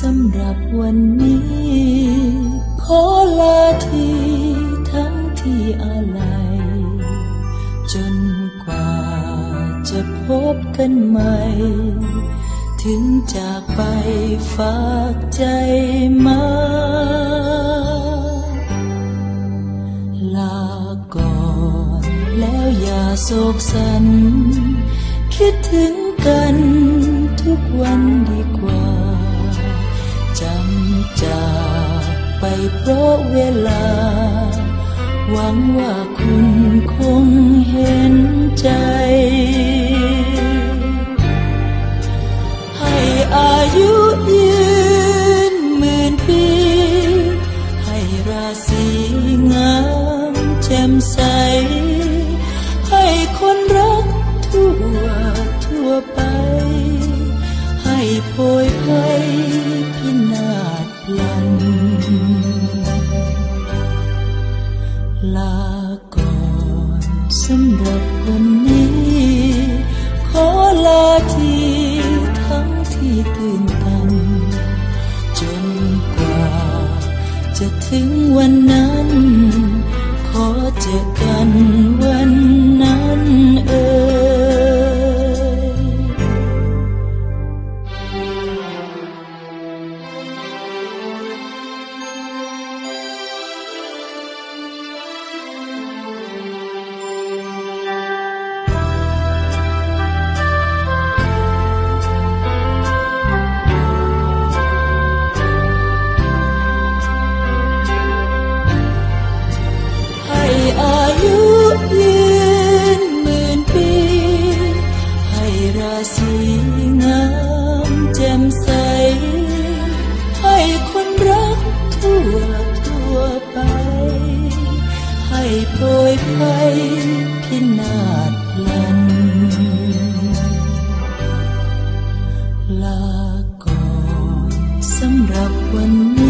สำหรับวันนี้ ขอลาทีทั้งที่อะไร จนกว่าจะพบกันใหม่ ถึงจากไปฝากใจมา ลาก่อนแล้วอย่าโศกสัน คิดถึงกันทุกวันดีกว่า จำจากไปเพราะเวลา หวังว่าคุณคงเห็นใจ ให้อายุยืนหมื่นปี ให้ราศีงามแจ่มใส ให้คน สำหรับวันนี้ ขอลาทีทั้งที่ตื่นตันจนกว่าจะถึงวันนั้น ราสีงามแจ่มใส ให้คนรักทั่วทั่วไป ให้โปรยภัยพินาศลันลาก่อนสำหรับวันนี้